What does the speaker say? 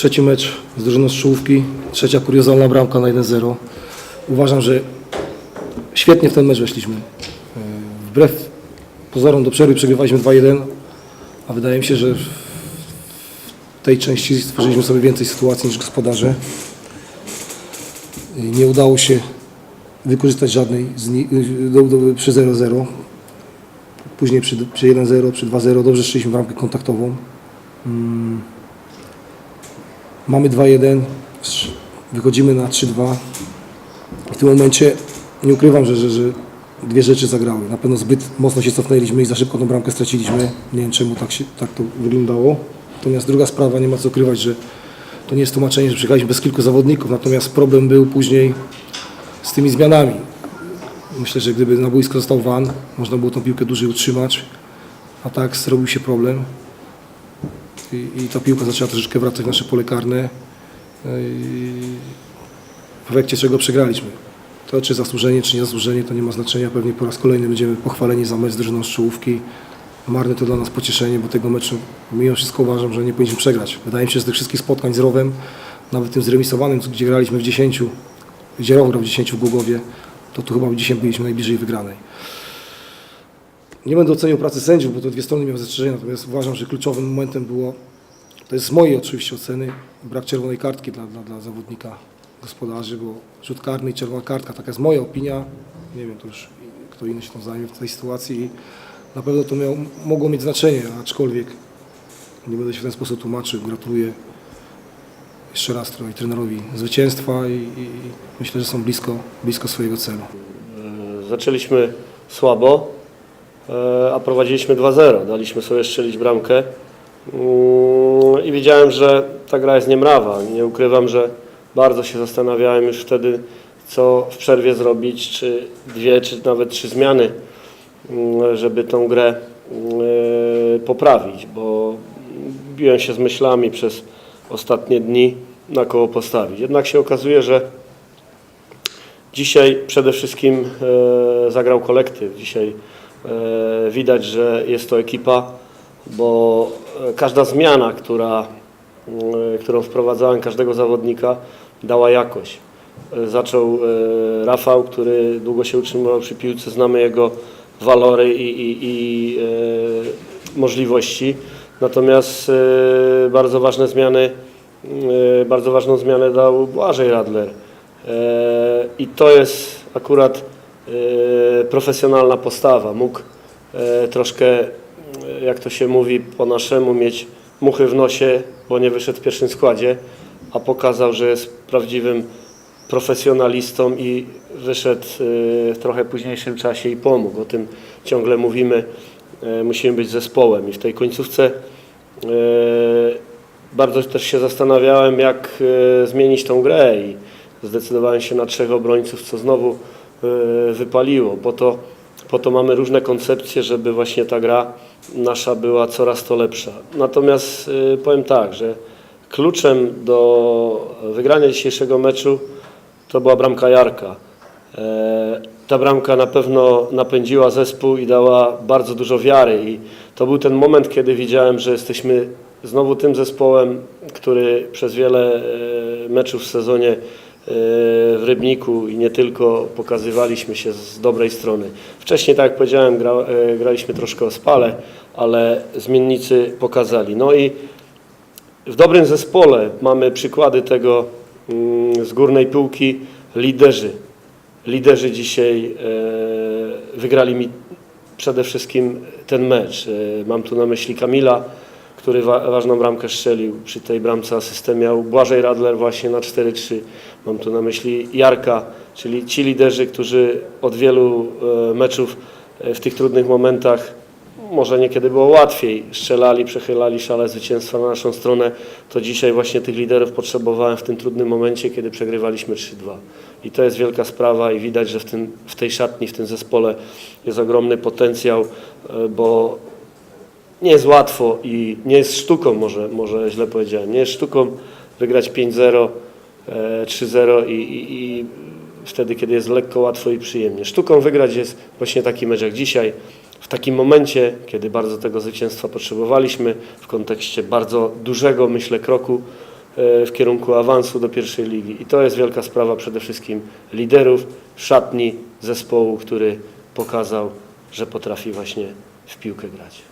Trzeci mecz z drużyną z trzecia kuriozalna bramka na 1-0. Uważam, że świetnie w ten mecz weszliśmy. E, Wbrew pozorom do przerwy przegrywaliśmy 2-1, a wydaje mi się, że w tej części stworzyliśmy sobie więcej sytuacji niż gospodarze. E, Nie udało się wykorzystać żadnej nich, do, do, przy 0-0. Później przy, przy 1-0, przy 2-0 dobrze szliśmy bramkę kontaktową. Mamy 2-1, sz- wychodzimy na 3-2. W tym momencie nie ukrywam, że, że, że dwie rzeczy zagrały. Na pewno zbyt mocno się cofnęliśmy i za szybko tą bramkę straciliśmy. Nie wiem czemu tak, się, tak to wyglądało. Natomiast druga sprawa, nie ma co ukrywać, że to nie jest tłumaczenie, że przyjechaliśmy bez kilku zawodników. Natomiast problem był później z tymi zmianami. Myślę, że gdyby na boisko został Van, można było tą piłkę dłużej utrzymać, a tak zrobił się problem. I, ta piłka zaczęła troszeczkę wracać w nasze pole karne. W efekcie czego przegraliśmy. To czy zasłużenie, czy niezasłużenie, to nie ma znaczenia. Pewnie po raz kolejny będziemy pochwaleni za mecz z drużyną z. Marne to dla nas pocieszenie, bo tego meczu mimo wszystko uważam, że nie powinniśmy przegrać. Wydaje mi się, że z tych wszystkich spotkań z Rowem, nawet tym zremisowanym, gdzie graliśmy w 10, gdzie Row grał w 10 w Głogowie, to tu chyba dzisiaj byliśmy najbliżej wygranej. Nie będę oceniał pracy sędziów, bo to dwie strony miały zastrzeżenia, natomiast uważam, że kluczowym momentem było, to jest z mojej oczywiście oceny, brak czerwonej kartki dla, dla, dla zawodnika gospodarzy, bo rzut karny i czerwona kartka, taka jest moja opinia, nie wiem, to już kto inny się tam zajmie w tej sytuacji i na pewno to miało, mogło mieć znaczenie, aczkolwiek nie będę się w ten sposób tłumaczył, gratuluję jeszcze raz trenerowi zwycięstwa i, i myślę, że są blisko, blisko swojego celu. Zaczęliśmy słabo, a prowadziliśmy 2-0. Daliśmy sobie strzelić bramkę Mm, i wiedziałem, że ta gra jest niemrawa. Nie ukrywam, że bardzo się zastanawiałem już wtedy, co w przerwie zrobić, czy dwie, czy nawet trzy zmiany, mm, żeby tą grę mm, poprawić, bo biłem się z myślami przez ostatnie dni, na koło postawić. Jednak się okazuje, że Dzisiaj przede wszystkim e, zagrał kolektyw. Dzisiaj e, widać, że jest to ekipa, bo e, każda zmiana, która, e, którą wprowadzałem każdego zawodnika, dała jakość. E, zaczął e, Rafał, który długo się utrzymywał przy piłce, znamy jego walory i, i, i e, możliwości. Natomiast e, bardzo ważne zmiany, e, bardzo ważną zmianę dał Błażej Radler. E, I to jest akurat e, profesjonalna postawa. Mógł e, troszkę, e, jak to się mówi po naszemu, mieć muchy w nosie, bo nie wyszedł w pierwszym składzie, a pokazał, że jest prawdziwym profesjonalistą i wyszedł e, w trochę późniejszym czasie i pomógł. O tym ciągle mówimy. E, Musimy być zespołem i w tej końcówce e, bardzo też się zastanawiałem, jak e, zmienić tą grę i zdecydowałem się na trzech obrońców, co znowu e, wypaliło. Po to, po to mamy różne koncepcje, żeby właśnie ta gra nasza była coraz to lepsza. Natomiast e, powiem tak, że kluczem do wygrania dzisiejszego meczu to była bramka Jarka. E, Ta bramka na pewno napędziła zespół i dała bardzo dużo wiary i to był ten moment, kiedy widziałem, że jesteśmy znowu tym zespołem, który przez wiele e, meczów w sezonie e, w Rybniku i nie tylko pokazywaliśmy się z dobrej strony. Wcześniej, tak jak powiedziałem, gra, e, graliśmy troszkę o spale, ale zmiennicy pokazali. No i w dobrym zespole mamy przykłady tego mm, z górnej półki liderzy. Liderzy dzisiaj e, wygrali mi przede wszystkim ten mecz. E, Mam tu na myśli Kamila, który wa ważną bramkę strzelił. Przy tej bramce asystę miał Błażej Radler właśnie na 4-3. Mam tu na myśli Jarka, czyli ci liderzy, którzy od wielu e, meczów e, w tych trudnych momentach może niekiedy było łatwiej, strzelali, przechylali szale zwycięstwa na naszą stronę, to dzisiaj właśnie tych liderów potrzebowałem w tym trudnym momencie, kiedy przegrywaliśmy 3-2. I to jest wielka sprawa i widać, że w, tym, w tej szatni, w tym zespole jest ogromny potencjał, e, bo nie jest łatwo i nie jest sztuką, może, może źle powiedziałem, nie jest sztuką wygrać 5-0, e, 3-0 i, i, i wtedy, kiedy jest lekko, łatwo i przyjemnie. Sztuką wygrać jest właśnie taki mecz jak dzisiaj, w takim momencie, kiedy bardzo tego zwycięstwa potrzebowaliśmy, w kontekście bardzo dużego, myślę, kroku e, w kierunku awansu do pierwszej ligi. I to jest wielka sprawa przede wszystkim liderów, szatni, zespołu, który pokazał, że potrafi właśnie w piłkę grać.